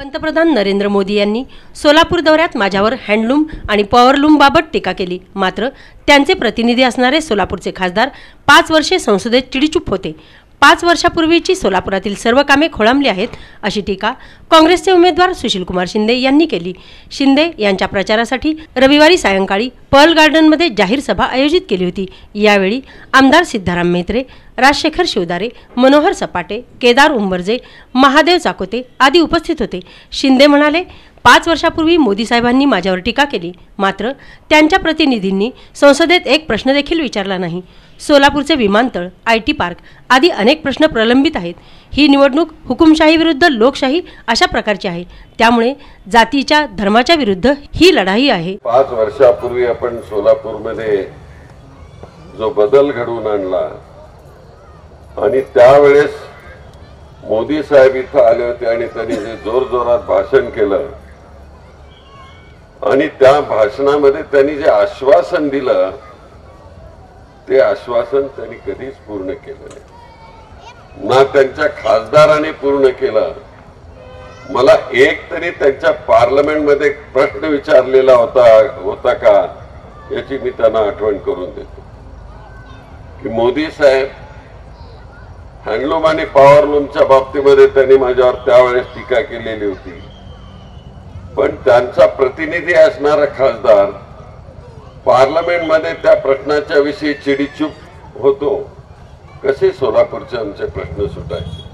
पंतप्रधान नरेंद्र मोदी यांनी सोलापूर दौऱ्यात माझ्यावर हँडलूम आणि पॉवरलूमबाबत टीका केली. मात्र त्यांचे प्रतिनिधी असणारे सोलापूरचे खासदार पाच वर्षे संसदेत चिडीचूप होते. पाच वर्षापूर्वीची सोलापुरातील सर्व कामे खोळंबली आहेत अशी टीका काँग्रेसचे उमेदवार सुशीलकुमार शिंदे यांनी केली. शिंदे यांच्या प्रचारासाठी रविवारी सायंकाळी पर्ल गार्डनमध्ये जाहीर सभा आयोजित केली होती. यावेळी आमदार सिद्धाराम मेत्रे राजशेखर शिवदारे मनोहर सपाटे केदार उंबरजे महादेव चाकोते आदी उपस्थित होते. शिंदे म्हणाले पाच वर्षापूर्वी मोदी साहेबांनी माझ्यावर टीका केली. मात्र त्यांच्या प्रतिनिधींनी संसदेत एक प्रश्न देखील विचारला नाही. सोलापूरचे विमानतळ आय टी पार्क आदी अनेक प्रश्न प्रलंबित आहेत. ही निवडणूक हुकुमशाहीविरुद्ध लोकशाही अशा प्रकारची आहे. त्यामुळे जातीच्या धर्माच्या विरुद्ध ही लढाई आहे. पाच वर्षापूर्वी आपण सोलापूरमध्ये जो बदल घडवून आणला आणि त्यावेळेस मोदी साहेब इथं आले होते आणि त्यांनी जे जोर जोरात भाषण केलं आणि त्या भाषणामध्ये त्यांनी जे आश्वासन दिलं ते आश्वासन त्यांनी कधीच पूर्ण केलं नाही. ना त्यांच्या खासदाराने पूर्ण केलं. मला एक तरी त्यांच्या पार्लमेंटमध्ये प्रश्न विचारलेला होता होता का याची मी त्यांना आठवण करून देतो. की मोदी साहेब हँडलूम आणि पॉवरलूमच्या बाबतीमध्ये त्यांनी माझ्यावर त्यावेळेस टीका केलेली होती. पण त्यांचा प्रतिनिधी असणारा खासदार पार्लमेंटमध्ये त्या प्रश्नाच्या विषयी चिडीचूप होतो. कसे सोलापूरचे आमचे प्रश्न सुटायचे?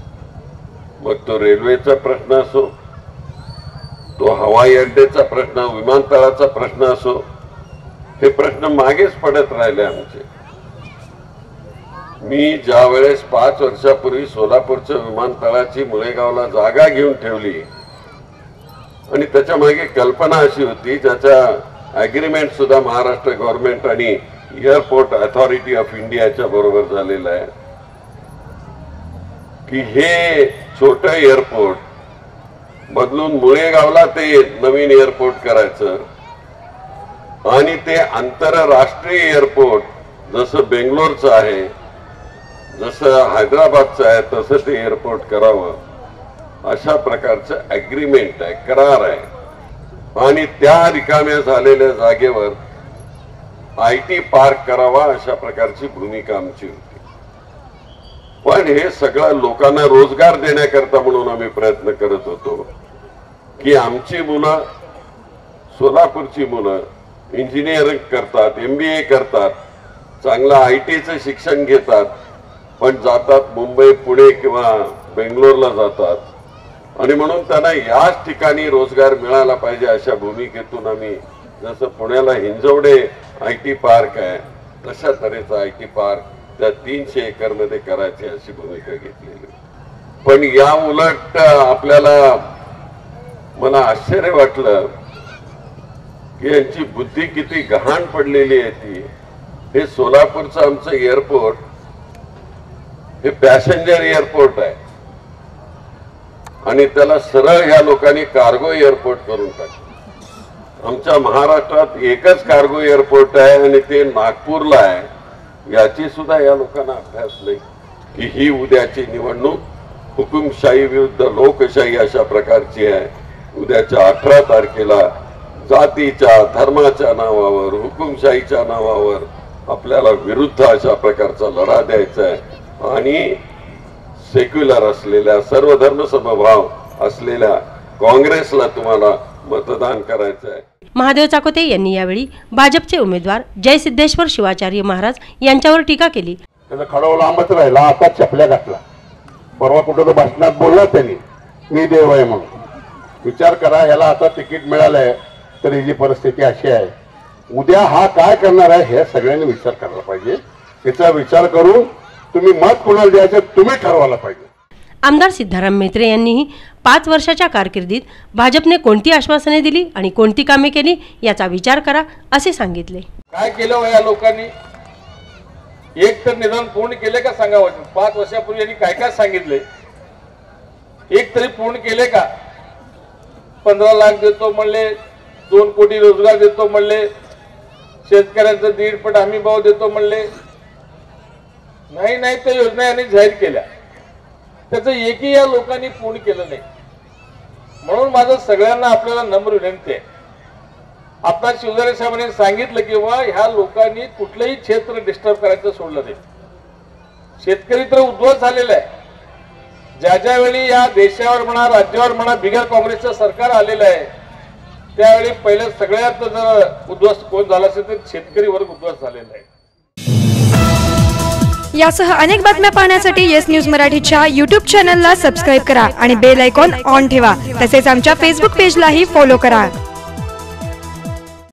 मग तो रेल्वेचा प्रश्न असो तो हवाई अड्ड्याचा प्रश्न विमानतळाचा प्रश्न असो हे प्रश्न मागेच पडत राहिले आमचे. मी ज्या वेळेस पाच वर्षापूर्वी सोलापूरच्या विमानतळाची मुळेगावला जागा घेऊन ठेवली आणि त्याच्यामागे कल्पना अशी होती ज्याचा अग्रीमेंट सुद्धा महाराष्ट्र गव्हर्नमेंट आणि एअरपोर्ट अथॉरिटी ऑफ इंडियाच्या बरोबर झालेला आहे. की हे छोट एअरपोर्ट बदलून मुळेगावला ते नवीन एअरपोर्ट करायचं आणि ते आंतरराष्ट्रीय एअरपोर्ट जसं बेंगलोरचं आहे जसं हैदराबादचं आहे तसं ते एअरपोर्ट करावं. अशा प्रकारचं अग्रीमेंट आहे करार आहे. आणि त्या रिकाम्या झालेल्या जागेवर आय टी पार्क करावा अशा प्रकारची भूमिका आमची होती. पण हे सगळं लोकांना रोजगार देण्याकरता म्हणून आम्ही प्रयत्न करत होतो की आमची मुलं सोलापूरची मुलं इंजिनिअरिंग करतात एम बी ए करतात चांगलं आय टीचं शिक्षण घेतात पण जातात मुंबई पुणे किंवा बेंगलोरला जातात. आणि म्हणून त्यांना याच ठिकाणी रोजगार मिळाला पाहिजे अशा भूमिकेतून आम्ही जसं पुण्याला हिंजवडे आय टी पार्क आहे तशा तऱ्हेचा आय टी पार्क त्या तीनशे एकरमध्ये करायची अशी भूमिका घेतलेली. पण या उलट आपल्याला मला आश्चर्य वाटलं की यांची बुद्धी किती गहाण पडलेली आहे ती. हे सोलापूरचं आमचं एअरपोर्ट हे पॅसेंजर एअरपोर्ट आहे. आणि त्याला सरळ ह्या लोकांनी कार्गो एअरपोर्ट करून टाकलं. आमच्या महाराष्ट्रात एकच कार्गो एअरपोर्ट आहे आणि ते नागपूरला आहे. याची सुद्धा या लोकांना अभ्यास नाही की ही उद्याची निवडणूक हुकुमशाही विरुद्ध लोकशाही अशा प्रकारची आहे. उद्याच्या अठरा तारखेला जातीच्या धर्माच्या नावावर हुकुमशाहीच्या नावावर आपल्याला विरुद्ध अशा प्रकारचा लढा द्यायचा आहे. आणि सेक्युलर असलेल्या सर्व धर्म समभाव असलेल्या काँग्रेसला तुम्हाला मतदान करायचं आहे. महादेव चाकोते यांनी यावेळी भाजपचे उमेदवार जय सिद्धेश्वर शिवाचार्य महाराज यांच्यावर टीका केली. त्याचा खडाव लांबच राहिला आता चपल्या घातला परवा कुठं तर भाषणात बोलला त्यांनी मी देव आहे म्हणून. विचार करा ह्याला आता तिकीट मिळालंय तर ही जी परिस्थिती अशी आहे. उद्या हा काय करणार आहे हे सगळ्यांनी विचार करायला पाहिजे. त्याचा विचार करून तुम्ही मत कुणाला द्यायचं तुम्ही ठरवायला पाहिजे. आमदार सिद्धाराम मेत्रे यांनीही पाच वर्षाच्या कारकिर्दीत भाजपने कोणती आश्वासने दिली आणि कोणती कामे केली याचा विचार करा असे सांगितले. काय केलं हो या लोकांनी? एक तर निदान पूर्ण केले का सांगावं? पाच वर्षापूर्वी यांनी काय काय सांगितले? एक तरी पूर्ण केले का? पंधरा लाख देतो म्हणले दोन कोटी रोजगार देतो म्हणले शेतकऱ्यांचा दीड पट हमी भाव देतो म्हणले नाही नाही त्या योजना यांनी जाहीर केल्या. त्याचं एकही या लोकांनी पूर्ण केलं नाही. म्हणून माझं सगळ्यांना आपल्याला नम्र विनंती आहे. आता शिवधारे साहेबांनी सांगितलं की बा ह्या लोकांनी कुठलंही क्षेत्र डिस्टर्ब करायचं सोडलं नाही. शेतकरी तर उद्ध्वस्त झालेला आहे. ज्या ज्यावेळी या देशावर म्हणा राज्यावर म्हणा बिगर काँग्रेसचं सरकार आलेलं आहे त्यावेळी पहिलं सगळ्यात जर उद्ध्वस्त कोण झाला असेल तर शेतकरी वर्ग उद्ध्वस्त झालेला आहे. यासह अनेक बातम्या पाहण्यासाठी येस न्यूज मराठीच्या यूट्यूब चॅनलला सबस्क्राईब करा आणि बेल आयकॉन ऑन ठेवा. तसेच आमच्या फेसबुक पेजलाही फॉलो करा.